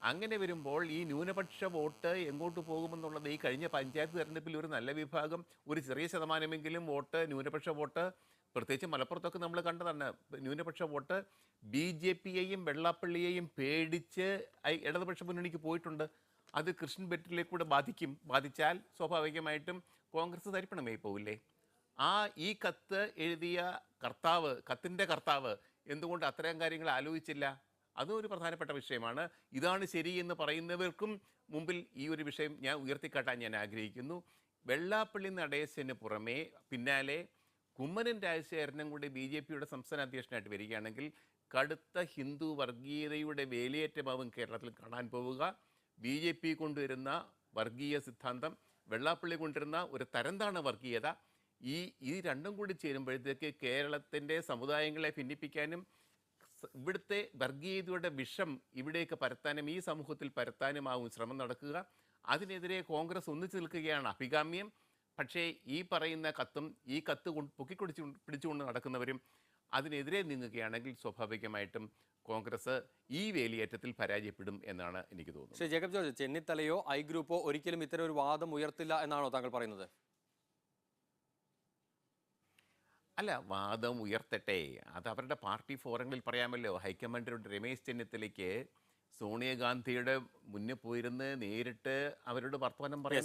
[SPEAKER 5] അങ്ങനെ വരുമ്പോൾ ഈ ന്യൂനപക്ഷ വോട്ട് എങ്ങോട്ട് പോകുമെന്നുള്ളത് ഈ കഴിഞ്ഞ പഞ്ചായത്ത് തെരഞ്ഞെടുപ്പിൽ ഒരു നല്ല വിഭാഗം ഒരു ചെറിയ ശതമാനമെങ്കിലും വോട്ട് ന്യൂനപക്ഷ വോട്ട് പ്രത്യേകിച്ച് മലപ്പുറത്തൊക്കെ നമ്മൾ കണ്ടതാണ്. ന്യൂനപക്ഷ വോട്ട് ബി ജെ പിയെയും വെള്ളാപ്പള്ളിയെയും പേടിച്ച് ഇടതുപക്ഷ മുന്നണിക്ക് പോയിട്ടുണ്ട്. അത് കൃഷ്ണൻ ബെറ്റിലേക്ക് കൂടെ ബാധിക്കും. ബാധിച്ചാൽ സ്വാഭാവികമായിട്ടും കോൺഗ്രസ് തരിപ്പണമായി പോവില്ലേ? ആ ഈ കത്ത് എഴുതിയ കർത്താവ് കത്തിന്റെ കർത്താവ് എന്തുകൊണ്ട് അത്തരം കാര്യങ്ങൾ ആലോചിച്ചില്ല? അതും ഒരു പ്രധാനപ്പെട്ട വിഷയമാണ്. ഇതാണ് ശരി എന്ന് പറയുന്നവർക്കും മുമ്പിൽ ഈ ഒരു വിഷയം ഞാൻ ഉയർത്തിക്കാട്ടാൻ ഞാൻ ആഗ്രഹിക്കുന്നു. വെള്ളാപ്പള്ളി നടേശന് പുറമേ പിന്നാലെ കുമ്മനൻ രാജശേഖരനും കൂടി ബി ജെ പിയുടെ സംസ്ഥാന അധ്യക്ഷനായിട്ട് വരികയാണെങ്കിൽ കടുത്ത ഹിന്ദു വർഗീയതയുടെ വേലിയേറ്റമാവും കേരളത്തിൽ കാണാൻ പോവുക. ബി ജെ പി കൊണ്ടുവരുന്ന വർഗീയ സിദ്ധാന്തം വെള്ളാപ്പള്ളി കൊണ്ടുവരുന്ന ഒരു തരംതാണ വർഗീയത. ഈ ഈ രണ്ടും കൂടി ചേരുമ്പോഴത്തേക്ക് കേരളത്തിന്റെ സമുദായങ്ങളെ ഭിന്നിപ്പിക്കാനും ഇവിടുത്തെ വർഗീയതയുടെ വിഷം ഇവിടേക്ക് പരത്താനും ഈ സമൂഹത്തിൽ പരത്താനുമാവും ശ്രമം നടക്കുക. അതിനെതിരെ കോൺഗ്രസ് ഒന്നിച്ചു നിൽക്കുകയാണ് അഭികാമ്യം. പക്ഷേ ഈ പറയുന്ന കത്തും ഈ കത്ത് പൊക്കിക്കൊടിച്ചു പിടിച്ചുകൊണ്ട് നടക്കുന്നവരും അതിനെതിരെ നീങ്ങുകയാണെങ്കിൽ സ്വാഭാവികമായിട്ടും കോൺഗ്രസ് ഈ വേലിയേറ്റത്തിൽ പരാജയപ്പെടും എന്നാണ് എനിക്ക് തോന്നുന്നത്.
[SPEAKER 1] ശ്രീ ജേക്കബ് ജോർജ് ചെന്നിത്തലയോ ഐ ഗ്രൂപ്പോ ഒരിക്കലും ഇത്തരം ഒരു വാദം ഉയർത്തില്ല എന്നാണോ താങ്കൾ പറയുന്നത്?
[SPEAKER 5] അല്ല വാദം ഉയർത്തട്ടെ. അത് അവരുടെ പാർട്ടി ഫോറങ്ങളിൽ പറയാമല്ലോ. ഹൈക്കമാൻഡറുടെ രമേശ് ചെന്നിത്തലയ്ക്ക് സോണിയാഗാന്ധിയുടെ മുന്നിൽ പോയിരുന്ന് നേരിട്ട് അവരോട് വർത്തമാനം പറയാൻ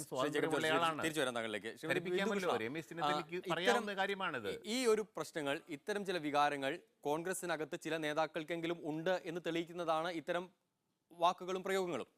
[SPEAKER 5] കാര്യമാണിത്.
[SPEAKER 1] ഈ ഒരു പ്രശ്നങ്ങൾ ഇത്തരം ചില വികാരങ്ങൾ കോൺഗ്രസിനകത്ത് ചില നേതാക്കൾക്കെങ്കിലും ഉണ്ട് എന്ന് തെളിയിക്കുന്നതാണ് ഇത്തരം വാക്കുകളും പ്രയോഗങ്ങളും.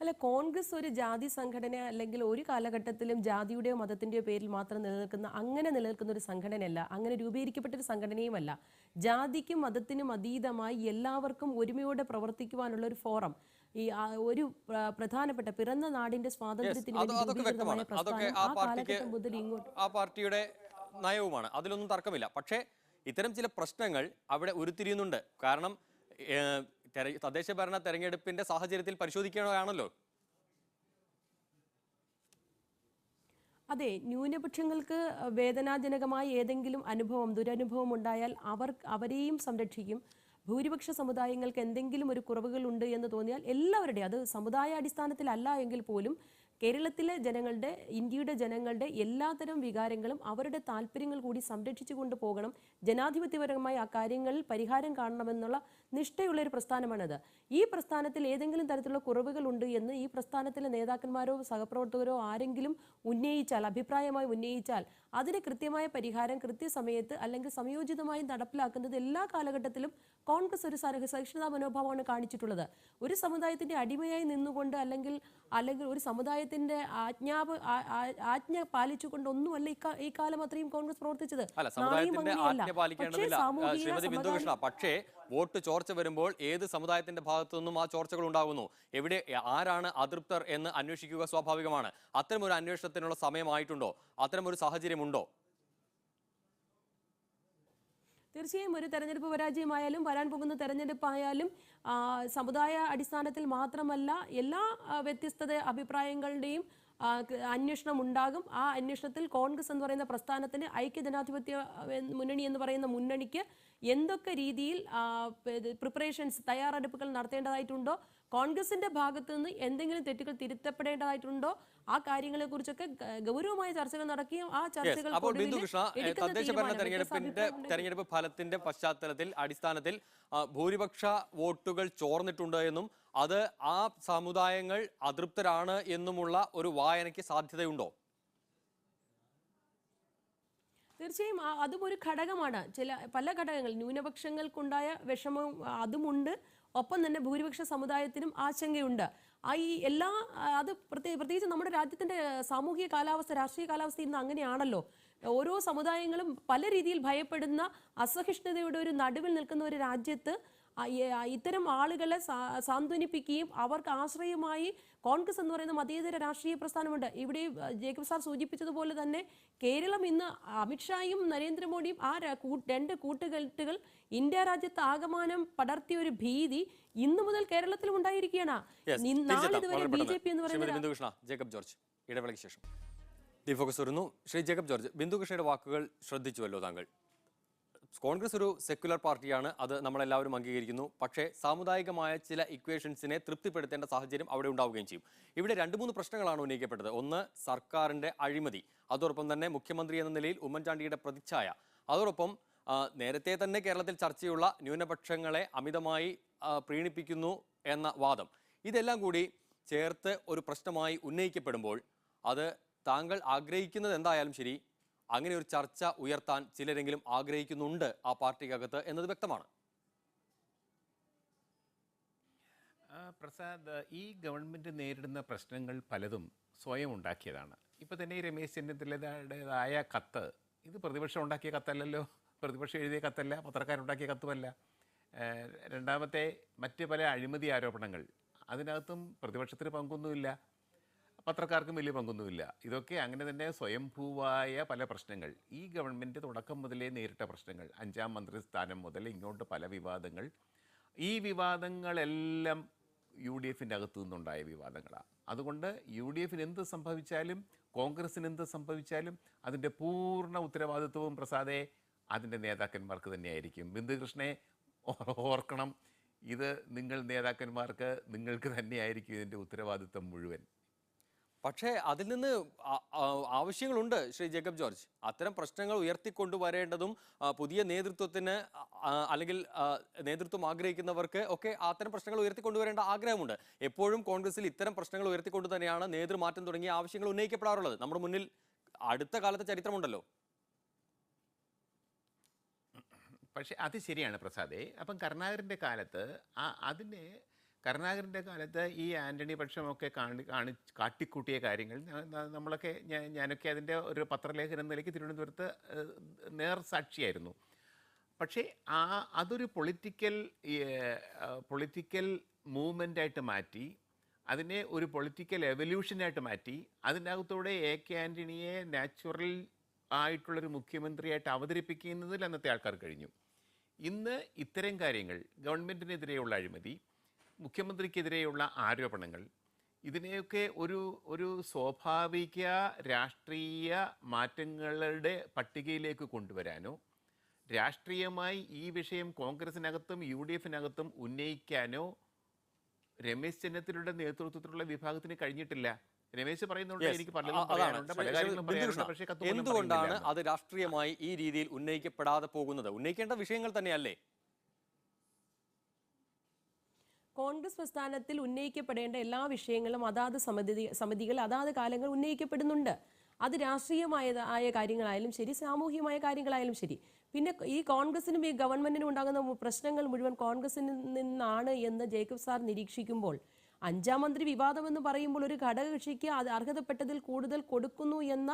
[SPEAKER 4] അല്ല കോൺഗ്രസ് ഒരു ജാതി സംഘടന അല്ലെങ്കിൽ ഒരു കാലഘട്ടത്തിലും ജാതിയുടെയോ മതത്തിന്റെയോ പേരിൽ മാത്രം നിലനിൽക്കുന്ന അങ്ങനെ നിലനിൽക്കുന്ന ഒരു സംഘടനയല്ല. അങ്ങനെ രൂപീകരിക്കപ്പെട്ടൊരു സംഘടനയുമല്ല. ജാതിക്കും മതത്തിനും അതീതമായി എല്ലാവർക്കും ഒരുമയോടെ പ്രവർത്തിക്കുവാനുള്ള ഒരു ഫോറം. ഈ ഒരു പ്ര- പ്രധാനപ്പെട്ട പിറന്ന നാടിന്റെ സ്വാതന്ത്ര്യത്തിന്
[SPEAKER 1] ആ പാർട്ടിയുടെ നയവുമാണ്. അതിലൊന്നും തർക്കമില്ല. പക്ഷേ ഇത്തരം ചില പ്രശ്നങ്ങൾ അവിടെ ഉരുത്തിരിയുന്നുണ്ട്. കാരണം തദ്ദേശ ഭരണ തെരഞ്ഞെടുപ്പിന്റെ സാഹചര്യത്തിൽ പരിശോധിക്കണോ
[SPEAKER 4] അതെ ന്യൂനപക്ഷങ്ങൾക്ക് വേദനാജനകമായ ഏതെങ്കിലും അനുഭവം ദുരനുഭവം ഉണ്ടായാൽ അവർ അവരെയും സംരക്ഷിക്കും. ഭൂരിപക്ഷ സമുദായങ്ങൾക്ക് എന്തെങ്കിലും ഒരു കുറവുകളുണ്ട് എന്ന് തോന്നിയാൽ എല്ലാവരുടെയും അത് സമുദായ അടിസ്ഥാനത്തിലല്ല എങ്കിൽ പോലും കേരളത്തിലെ ജനങ്ങളുടെ ഇന്ത്യയുടെ ജനങ്ങളുടെ എല്ലാത്തരം വികാരങ്ങളും അവരുടെ താല്പര്യങ്ങൾ കൂടി സംരക്ഷിച്ചു കൊണ്ടുപോകണം ജനാധിപത്യപരമായി ആ കാര്യങ്ങളിൽ പരിഹാരം കാണണമെന്നുള്ള നിഷ്ഠയുള്ള ഒരു പ്രസ്ഥാനമാണത്. ഈ പ്രസ്ഥാനത്തിൽ ഏതെങ്കിലും തരത്തിലുള്ള കുറവുകളുണ്ട് എന്ന് ഈ പ്രസ്ഥാനത്തിലെ നേതാക്കന്മാരോ സഹപ്രവർത്തകരോ ആരെങ്കിലും ഉന്നയിച്ചാൽ അഭിപ്രായമായി ഉന്നയിച്ചാൽ അതിന് കൃത്യമായ പരിഹാരം കൃത്യസമയത്ത് അല്ലെങ്കിൽ സംയോജിതമായി നടപ്പിലാക്കുന്നത് എല്ലാ കാലഘട്ടത്തിലും കോൺഗ്രസ് ഒരു സഹ- സഹിഷ്ണുതാ മനോഭാവമാണ് കാണിച്ചിട്ടുള്ളത്. ഒരു സമുദായത്തിന്റെ അടിമയായി നിന്നുകൊണ്ട് അല്ലെങ്കിൽ അല്ലെങ്കിൽ ഒരു സമുദായത്തിന്റെ ആജ്ഞാപ ആജ്ഞ പാലിച്ചുകൊണ്ട് ഒന്നുമല്ല ഈ കാലം അത്രയും കോൺഗ്രസ് പ്രവർത്തിച്ചത്. സാമൂഹിക
[SPEAKER 1] പക്ഷേ വോട്ട് ചോർച്ച വരുമ്പോൾ ഏത് സമുദായത്തിന്റെ ഭാഗത്തു നിന്നും ആ ചോർച്ചകൾ ഉണ്ടാകുന്നു? എവിടെ ആരാണ് അതൃപ്തർ എന്ന് അന്വേഷിക്കുക സ്വാഭാവികമാണ്. അത്തരമൊരു അന്വേഷണത്തിനുള്ള സമയമായിട്ടുണ്ടോ? അത്തരമൊരു സാഹചര്യമുണ്ടോ?
[SPEAKER 4] തീർച്ചയായും ഒരു തെരഞ്ഞെടുപ്പ് പരാജയമായാലും വരാൻ പോകുന്ന തെരഞ്ഞെടുപ്പായാലും സമുദായ അടിസ്ഥാനത്തിൽ മാത്രമല്ല എല്ലാ വ്യത്യസ്തത അഭിപ്രായങ്ങളുടെയും അന്വേഷണം ഉണ്ടാകും ആ അന്വേഷണത്തിൽ കോൺഗ്രസ് എന്ന് പറയുന്ന പ്രസ്ഥാനത്തിന് ഐക്യജനാധിപത്യ മുന്നണി എന്ന് പറയുന്ന മുന്നണിക്ക് എന്തൊക്കെ രീതിയിൽ പ്രിപ്പറേഷൻസ് തയ്യാറെടുപ്പുകൾ നടത്തേണ്ടതായിട്ടുണ്ടോ? കോൺഗ്രസിന്റെ ഭാഗത്തു നിന്ന് എന്തെങ്കിലും തെറ്റുകൾ തിരുത്തപ്പെടേണ്ടതായിട്ടുണ്ടോ? ആ കാര്യങ്ങളെ കുറിച്ചൊക്കെ ഗൗരവമായ ചർച്ചകൾ നടക്കുകയും ആ. ചർച്ചകൾ
[SPEAKER 1] തെരഞ്ഞെടുപ്പിന്റെ തെരഞ്ഞെടുപ്പ് ഫലത്തിന്റെ പശ്ചാത്തലത്തിൽ അടിസ്ഥാനത്തിൽ ഭൂരിപക്ഷ വോട്ടുകൾ ചോർന്നിട്ടുണ്ട് എന്നും അത് ആ സമുദായങ്ങൾ അതൃപ്തരാണ് എന്നുമുള്ള ഒരു വായനയ്ക്ക് സാധ്യതയുണ്ടോ?
[SPEAKER 4] തീർച്ചയായും അതും ഒരു ഘടകമാണ്. ചില പല ഘടകങ്ങൾ ന്യൂനപക്ഷങ്ങൾക്കുണ്ടായ വിഷമവും അതുമുണ്ട്. ഒപ്പം തന്നെ ഭൂരിപക്ഷ സമുദായത്തിനും ആശങ്കയുണ്ട്. ആ ഈ എല്ലാ അത് പ്രത്യേക പ്രത്യേകിച്ച് നമ്മുടെ രാജ്യത്തിന്റെ സാമൂഹിക കാലാവസ്ഥ രാഷ്ട്രീയ കാലാവസ്ഥ ഇന്ന് അങ്ങനെയാണല്ലോ. ഓരോ സമുദായങ്ങളും പല രീതിയിൽ ഭയപ്പെടുന്ന അസഹിഷ്ണുതയുടെ ഒരു നടുവിൽ നിൽക്കുന്ന ഒരു രാജ്യത്ത് ഇത്തരം ആളുകളെ സാന്ത്വനിപ്പിക്കുകയും അവർക്ക് ആശ്രയമായി കോൺഗ്രസ് എന്ന് പറയുന്ന മതേതര രാഷ്ട്രീയ പ്രസ്ഥാനമുണ്ട്. ഇവിടെ ജേക്കബ് സാർ സൂചിപ്പിച്ചതുപോലെ തന്നെ കേരളം ഇന്ന് അമിത്ഷായും നരേന്ദ്രമോദിയും ആ രണ്ട് കൂട്ടുകെട്ടുകൾ ഇന്ത്യ രാജ്യത്ത് ആകമാനം പടർത്തിയ ഒരു ഭീതി ഇന്നു മുതൽ കേരളത്തിലും ഉണ്ടായിരിക്കുകയാണ്.
[SPEAKER 1] Yes,
[SPEAKER 4] നി-
[SPEAKER 1] തിരിച്ചെത്താം.
[SPEAKER 4] ബി ജെ പി എന്ന്
[SPEAKER 1] ശ്രീമതി
[SPEAKER 4] പറയുന്ന
[SPEAKER 1] ബിന്ദു ജേക്കബ് ജോർജ് ഇടവേളയ്ക്ക് ശേഷം. ദി ഫോക്കസ് വരുന്നു. ശ്രീ ജേക്കബ് ജോർജ് ബിന്ദു കൃഷ്ണയുടെ വാക്കുകൾ ശ്രദ്ധിച്ചുവല്ലോ താങ്കൾ. കോൺഗ്രസ് ഒരു സെക്യുലർ പാർട്ടിയാണ്. അത് നമ്മളെല്ലാവരും അംഗീകരിക്കുന്നു. പക്ഷേ സാമുദായികമായ ചില ഇക്വേഷൻസിനെ തൃപ്തിപ്പെടുത്തേണ്ട സാഹചര്യം അവിടെ ഉണ്ടാവുകയും ചെയ്യും. ഇവിടെ രണ്ട് മൂന്ന് പ്രശ്നങ്ങളാണ് ഉന്നയിക്കപ്പെട്ടത്. ഒന്ന് സർക്കാരിന്റെ അഴിമതി. അതോടൊപ്പം തന്നെ മുഖ്യമന്ത്രി എന്ന നിലയിൽ ഉമ്മൻചാണ്ടിയുടെ പ്രതിച്ഛായ. അതോടൊപ്പം നേരത്തെ തന്നെ കേരളത്തിൽ ചർച്ചയുള്ള ന്യൂനപക്ഷങ്ങളെ അമിതമായി പ്രീണിപ്പിക്കുന്നു എന്ന വാദം. ഇതെല്ലാം കൂടി ചേർത്ത് ഒരു പ്രശ്നമായി ഉന്നയിക്കപ്പെടുമ്പോൾ അത് താങ്കൾ ആഗ്രഹിക്കുന്നത് എന്തായാലും ശരി അങ്ങനെ ഒരു ചർച്ച ഉയർത്താൻ ചിലരെങ്കിലും ആഗ്രഹിക്കുന്നുണ്ട് ആ പാർട്ടിക്കകത്ത് എന്നത് വ്യക്തമാണ്.
[SPEAKER 5] പ്രസാദ് ഈ ഗവൺമെന്റ് നേരിടുന്ന പ്രശ്നങ്ങൾ പലതും സ്വയം ഉണ്ടാക്കിയതാണ്. ഇപ്പോൾ തന്നെ ഈ രമേശ് ചെന്നിത്തലയുടേതായ കത്ത് ഇത് പ്രതിപക്ഷം ഉണ്ടാക്കിയ കത്തല്ലല്ലോ. പ്രതിപക്ഷം എഴുതിയ കത്തല്ല പത്രക്കാരുണ്ടാക്കിയ കത്തുമല്ല. രണ്ടാമത്തെ മറ്റ് പല അഴിമതി ആരോപണങ്ങൾ അതിനകത്തും പ്രതിപക്ഷത്തിന് പങ്കൊന്നുമില്ല. പത്രക്കാർക്കും വലിയ പങ്കൊന്നുമില്ല. ഇതൊക്കെ അങ്ങനെ തന്നെ സ്വയംഭൂവായ പല പ്രശ്നങ്ങൾ. ഈ ഗവൺമെന്റ് തുടക്കം മുതലേ നേരിട്ട പ്രശ്നങ്ങൾ. അഞ്ചാം മന്ത്രിസ്ഥാനം മുതൽ ഇങ്ങോട്ട് പല വിവാദങ്ങൾ. ഈ വിവാദങ്ങളെല്ലാം യു ഡി എഫിന്റെ അകത്തു നിന്നുണ്ടായ വിവാദങ്ങളാണ് അതുകൊണ്ട് യു ഡി എഫിന് എന്ത് സംഭവിച്ചാലും കോൺഗ്രസ്സിന് എന്ത് സംഭവിച്ചാലും അതിന്റെ പൂർണ ഉത്തരവാദിത്വവും പ്രസാദെ അതിന്റെ നേതാക്കന്മാർക്ക് തന്നെയായിരിക്കും. ബിന്ദുകൃഷ്ണനെ ഓർക്കണം. ഇത് നിങ്ങൾ നേതാക്കന്മാർക്ക് നിങ്ങൾക്ക് തന്നെയായിരിക്കും ഇതിന്റെ ഉത്തരവാദിത്വം മുഴുവൻ.
[SPEAKER 1] പക്ഷേ അതിൽ നിന്ന് ആവശ്യങ്ങളുണ്ട് ശ്രീ ജേക്കബ് ജോർജ്. അത്തരം പ്രശ്നങ്ങൾ ഉയർത്തിക്കൊണ്ടുവരേണ്ടതും പുതിയ നേതൃത്വത്തിന് അല്ലെങ്കിൽ നേതൃത്വം ആഗ്രഹിക്കുന്നവർക്ക് ഒക്കെ അത്തരം പ്രശ്നങ്ങൾ ഉയർത്തിക്കൊണ്ടുവരേണ്ട ആഗ്രഹമുണ്ട്. എപ്പോഴും കോൺഗ്രസിൽ ഇത്തരം പ്രശ്നങ്ങൾ ഉയർത്തിക്കൊണ്ട് തന്നെയാണ് നേതൃമാറ്റം തുടങ്ങിയ ആവശ്യങ്ങൾ ഉന്നയിക്കപ്പെടാറുള്ളത്. നമ്മുടെ മുന്നിൽ അടുത്ത കാലത്തെ ചരിത്രമുണ്ടല്ലോ.
[SPEAKER 5] പക്ഷേ അത് ശരിയാണ് പ്രസാദേ. അപ്പം കരുണാകരന്റെ കാലത്ത് ആ അതിന് കരുണാകരന്റെ കാലത്ത് ഈ ആന്റണി പക്ഷമൊക്കെ കാണി കാണി കാട്ടിക്കൂട്ടിയ കാര്യങ്ങൾ നമ്മളൊക്കെ ഞാൻ ഞാനൊക്കെ അതിന്റെ ഒരു പത്രലേഖനം നിലയ്ക്ക് തിരുവനന്തപുരത്ത് നേർ സാക്ഷിയായിരുന്നു. പക്ഷേ ആ അതൊരു പൊളിറ്റിക്കൽ പൊളിറ്റിക്കൽ മൂവ്മെന്റായിട്ട് മാറ്റി അതിനെ ഒരു പൊളിറ്റിക്കൽ എവല്യൂഷനായിട്ട് മാറ്റി അതിനകത്തൂടെ എ കെ ആന്റണിയെ നാച്ചുറൽ ആയിട്ടുള്ളൊരു മുഖ്യമന്ത്രിയായിട്ട് അവതരിപ്പിക്കുന്നതിൽ അന്നത്തെ ആൾക്കാർ കഴിഞ്ഞു. ഇന്ന് ഇത്തരം കാര്യങ്ങൾ ഗവൺമെന്റിനെതിരെയുള്ള അഴിമതി മുഖ്യമന്ത്രിക്കെതിരെയുള്ള ആരോപണങ്ങൾ ഇതിനെയൊക്കെ ഒരു ഒരു സ്വാഭാവിക രാഷ്ട്രീയ മാറ്റങ്ങളുടെ പട്ടികയിലേക്ക് കൊണ്ടുവരാനോ രാഷ്ട്രീയമായി ഈ വിഷയം കോൺഗ്രസിനകത്തും യു ഡി എഫിനകത്തും ഉന്നയിക്കാനോ രമേശ് ചെന്നിത്തലയുടെ നേതൃത്വത്തിലുള്ള വിഭാഗത്തിന് കഴിഞ്ഞിട്ടില്ല. രമേശ് പറയുന്നുണ്ട്. എനിക്ക്
[SPEAKER 1] എന്തുകൊണ്ടാണ് അത് രാഷ്ട്രീയമായി ഈ രീതിയിൽ ഉന്നയിക്കപ്പെടാതെ പോകുന്നത്? ഉന്നയിക്കേണ്ട വിഷയങ്ങൾ തന്നെയല്ലേ?
[SPEAKER 4] കോൺഗ്രസ് പ്രസ്ഥാനത്തിൽ ഉന്നയിക്കപ്പെടേണ്ട എല്ലാ വിഷയങ്ങളും അതാത് സമിതി സമിതികൾ അതാത് കാലങ്ങൾ ഉന്നയിക്കപ്പെടുന്നുണ്ട്. അത് രാഷ്ട്രീയമായ ആയ കാര്യങ്ങളായാലും ശരി സാമൂഹികമായ കാര്യങ്ങളായാലും ശരി. പിന്നെ ഈ കോൺഗ്രസിനും ഈ ഗവൺമെന്റിനും ഉണ്ടാകുന്ന പ്രശ്നങ്ങൾ മുഴുവൻ കോൺഗ്രസിൽ നിന്നാണ് എന്ന് ജേക്കബ് സാർ നിരീക്ഷിക്കുമ്പോൾ അഞ്ചാം മന്ത്രി വിവാദം എന്ന് പറയുമ്പോൾ ഒരു ഘടകകക്ഷിക്ക് അത് അർഹതപ്പെട്ടതിൽ കൂടുതൽ കൊടുക്കുന്നു എന്ന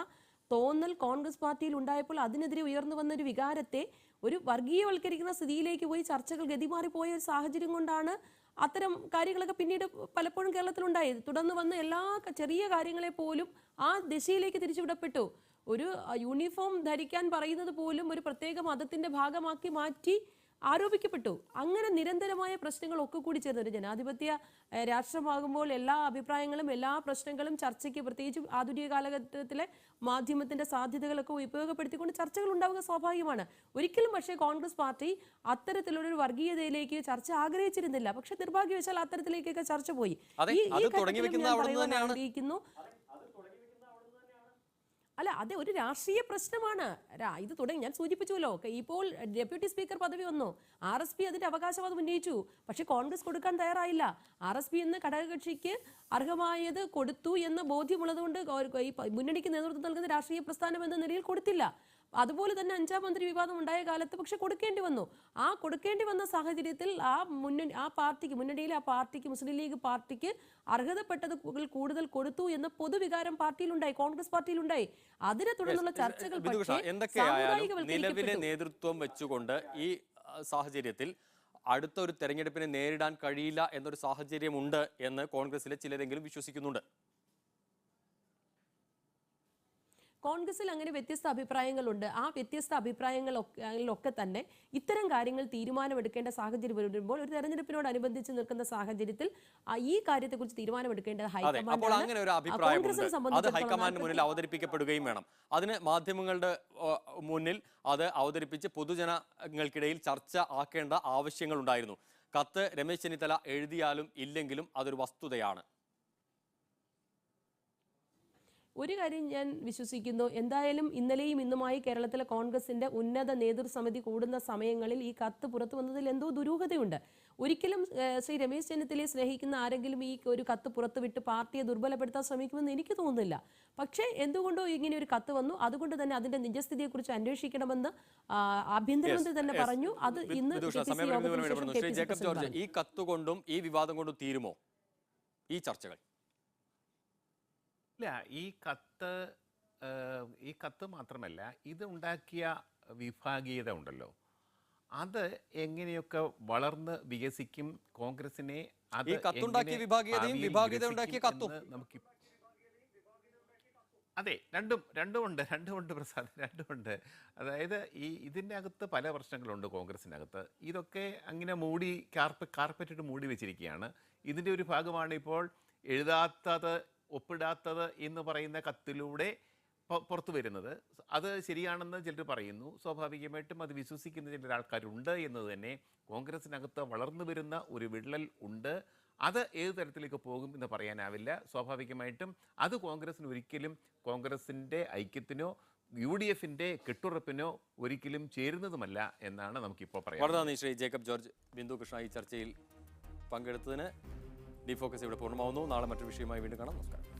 [SPEAKER 4] തോന്നൽ കോൺഗ്രസ് പാർട്ടിയിൽ ഉണ്ടായപ്പോൾ അതിനെതിരെ ഉയർന്നു വന്ന ഒരു വികാരത്തെ ഒരു വർഗീയവൽക്കരിക്കുന്ന സ്ഥിതിയിലേക്ക് പോയി ചർച്ചകൾ ഗതിമാറിപ്പോയ ഒരു സാഹചര്യം കൊണ്ടാണ് അത്തരം കാര്യങ്ങളൊക്കെ പിന്നീട് പലപ്പോഴും കേരളത്തിലുണ്ടായി. തുടർന്ന് വന്ന എല്ലാ ചെറിയ കാര്യങ്ങളെ പോലും ആ ദിശയിലേക്ക് തിരിച്ചുവിടപ്പെട്ടു. ഒരു യൂണിഫോം ധരിക്കാൻ പറയുന്നത് പോലും ഒരു പ്രത്യേക മതത്തിന്റെ ഭാഗമാക്കി മാറ്റി ആരോപിക്കപ്പെട്ടു. അങ്ങനെ നിരന്തരമായ പ്രശ്നങ്ങൾ ഒക്കെ കൂടി ചേർന്ന് ഒരു ജനാധിപത്യ രാഷ്ട്രമാകുമ്പോൾ എല്ലാ അഭിപ്രായങ്ങളും എല്ലാ പ്രശ്നങ്ങളും ചർച്ചയ്ക്ക് പ്രത്യേകിച്ച് ആധുനിക കാലഘട്ടത്തിലെ മാധ്യമത്തിന്റെ സാധ്യതകളൊക്കെ ഉപയോഗപ്പെടുത്തിക്കൊണ്ട് ചർച്ചകൾ ഉണ്ടാവുക സ്വാഭാവികമാണ്. ഒരിക്കലും പക്ഷേ കോൺഗ്രസ് പാർട്ടി അത്തരത്തിലുള്ള ഒരു വർഗീയതയിലേക്ക് ചർച്ച ആഗ്രഹിച്ചിരുന്നില്ല. പക്ഷെ നിർഭാഗ്യവശാൽ അത്തരത്തിലേക്കൊക്കെ ചർച്ച പോയി. ഈ-
[SPEAKER 1] തുടങ്ങി
[SPEAKER 4] ഞാൻ
[SPEAKER 1] വെക്കുന്നത് അവിടുന്ന്
[SPEAKER 4] പറയുവാൻ
[SPEAKER 1] തന്നെയാണ്.
[SPEAKER 4] ആഗ്രഹിക്കുന്നു അല്ല അതെ ഒരു രാഷ്ട്രീയ പ്രശ്നമാണ്. ഇത് തുടങ്ങി ഞാൻ സൂചിപ്പിച്ചുവല്ലോ ഇപ്പോൾ ഡെപ്യൂട്ടി സ്പീക്കർ പദവി വന്നു. ആർ എസ് പി അതിന്റെ അവകാശവാദം ഉന്നയിച്ചു. പക്ഷെ കോൺഗ്രസ് കൊടുക്കാൻ തയ്യാറായില്ല. ആർ എസ് പി എന്ന ഘടകകക്ഷിക്ക് അർഹമായത് കൊടുത്തു എന്ന ബോധ്യമുള്ളതുകൊണ്ട് ഈ മുന്നണിക്ക് നേതൃത്വം നൽകുന്ന രാഷ്ട്രീയ പ്രസ്ഥാനം എന്ന നിലയിൽ കൊടുത്തില്ല. അതുപോലെ തന്നെ അഞ്ചാം മന്ത്രി വിവാദം ഉണ്ടായ കാലത്ത് പക്ഷെ കൊടുക്കേണ്ടി വന്നു. ആ കൊടുക്കേണ്ടി വന്ന സാഹചര്യത്തിൽ ആ മുന്നണി ആ പാർട്ടിക്ക് മുന്നണിയിലെ ആ പാർട്ടിക്ക് മുസ്ലിം ലീഗ് പാർട്ടിക്ക് അർഹതപ്പെട്ടത് കൂടുതൽ കൊടുത്തു എന്ന പൊതുവികാരം പാർട്ടിയിലുണ്ടായി കോൺഗ്രസ് പാർട്ടിയിലുണ്ടായി. അതിനെ തുടർന്നുള്ള ചർച്ചകൾ
[SPEAKER 1] നിലവിലെ നേതൃത്വം വെച്ചുകൊണ്ട് ഈ സാഹചര്യത്തിൽ അടുത്ത ഒരു തെരഞ്ഞെടുപ്പിനെ നേരിടാൻ കഴിയില്ല എന്നൊരു സാഹചര്യമുണ്ട് എന്ന് കോൺഗ്രസിലെ ചിലരെങ്കിലും വിശ്വസിക്കുന്നുണ്ട്.
[SPEAKER 4] കോൺഗ്രസിൽ അങ്ങനെ വ്യത്യസ്ത അഭിപ്രായങ്ങളുണ്ട്. ആ വ്യത്യസ്ത അഭിപ്രായങ്ങളിലൊക്കെ തന്നെ ഇത്തരം കാര്യങ്ങൾ തീരുമാനമെടുക്കേണ്ട സാഹചര്യം വരുമ്പോൾ ഒരു തെരഞ്ഞെടുപ്പിനോടനുബന്ധിച്ച് നിൽക്കുന്ന സാഹചര്യത്തിൽ ഈ കാര്യത്തെക്കുറിച്ച് തീരുമാനമെടുക്കേണ്ടത്
[SPEAKER 1] ഹൈക്കമാൻഡ്
[SPEAKER 4] കോൺഗ്രസിനെ
[SPEAKER 1] ഹൈക്കമാൻഡിന് മുന്നിൽ അവതരിപ്പിക്കപ്പെടുകയും വേണം. അതിന് മാധ്യമങ്ങളുടെ മുന്നിൽ അത് അവതരിപ്പിച്ച് പൊതുജനങ്ങൾക്കിടയിൽ ചർച്ച ആക്കേണ്ട ആവശ്യങ്ങളുണ്ടായിരുന്നു. കത്ത് രമേശ് ചെന്നിത്തല എഴുതിയാലും ഇല്ലെങ്കിലും അതൊരു വസ്തുതയാണ്.
[SPEAKER 4] ഒരു കാര്യം ഞാൻ വിശ്വസിക്കുന്നു. എന്തായാലും ഇന്നലെയും ഇന്നുമായി കേരളത്തിലെ കോൺഗ്രസിന്റെ ഉന്നത നേതൃസമിതി കൂടുന്ന സമയങ്ങളിൽ ഈ കത്ത് പുറത്തു വന്നതിൽ എന്തോ ദുരൂഹതയുണ്ട്. ഒരിക്കലും ശ്രീ രമേശ് ചെന്നിത്തലയെ സ്നേഹിക്കുന്ന ആരെങ്കിലും ഈ ഒരു കത്ത് പുറത്തുവിട്ട് പാർട്ടിയെ ദുർബലപ്പെടുത്താൻ ശ്രമിക്കുമെന്ന് എനിക്ക് തോന്നുന്നില്ല. പക്ഷേ എന്തുകൊണ്ടോ ഇങ്ങനെ ഒരു കത്ത് വന്നു. അതുകൊണ്ട് തന്നെ അതിന്റെ നിജസ്ഥിതിയെക്കുറിച്ച് അന്വേഷിക്കണമെന്ന് ആഭ്യന്തരമന്ത്രി തന്നെ പറഞ്ഞു. അത് ഇന്ന്
[SPEAKER 1] ഈ കത്ത് കൊണ്ടും ഈ വിവാദം കൊണ്ടും തീരുമോ? ഈ ചർച്ചകൾ.
[SPEAKER 5] ഇല്ല ഈ കത്ത് ഈ കത്ത് മാത്രമല്ല ഇത് ഉണ്ടാക്കിയ വിഭാഗീയത ഉണ്ടല്ലോ. അത് എങ്ങനെയൊക്കെ വളർന്ന് വികസിക്കും കോൺഗ്രസിനെ അത്
[SPEAKER 1] കത്തുണ്ടാക്കിയ വിഭാഗീയതയും വിഭാഗീയത ഉണ്ടാക്കിയ കത്തും.
[SPEAKER 5] നമുക്ക് അതെ രണ്ടും രണ്ടുമുണ്ട് രണ്ടുമുണ്ട് പ്രസാദ് രണ്ടുമുണ്ട്. അതായത് ഈ ഇതിന്റെ അകത്ത് പല പ്രശ്നങ്ങളുണ്ട് കോൺഗ്രസിനകത്ത് ഇതൊക്കെ അങ്ങനെ മൂടി കാർപ്പ കാർപ്പറ്റിട്ട് മൂടി വെച്ചിരിക്കുകയാണ്. ഇതിന്റെ ഒരു ഭാഗമാണ് ഇപ്പോൾ എഴുതാത്തത് ഒപ്പിടാത്തത് എന്ന് പറയുന്ന കത്തിലൂടെ പുറത്തു വരുന്നത്. അത് ശരിയാണെന്ന് ചിലർ പറയുന്നു. സ്വാഭാവികമായിട്ടും അത് വിശ്വസിക്കുന്ന ചില ആൾക്കാരുണ്ട് എന്ന് തന്നെ. കോൺഗ്രസിനകത്ത് വളർന്നു വരുന്ന ഒരു വിള്ളൽ ഉണ്ട്. അത് ഏത് തരത്തിലേക്ക് പോകും എന്ന് പറയാനാവില്ല. സ്വാഭാവികമായിട്ടും അത് കോൺഗ്രസിന് ഒരിക്കലും കോൺഗ്രസിന്റെ ഐക്യത്തിനോ യു ഡി എഫിന്റെ കെട്ടുറപ്പിനോ ഒരിക്കലും ചേരുന്നതുമല്ല എന്നാണ് നമുക്കിപ്പോൾ പറയാം
[SPEAKER 1] വളരെ നന്ദി ശ്രീ ജേക്കബ് ജോർജ് ബിന്ദു കൃഷ്ണ ഈ ചർച്ചയിൽ പങ്കെടുത്തതിന് ഡി ഫോക്കസ് ഇവിടെ പൂർണമാവുന്നു. നാളെ മറ്റൊരു വിഷയവുമായി വീണ്ടും കാണാം. നമസ്കാരം.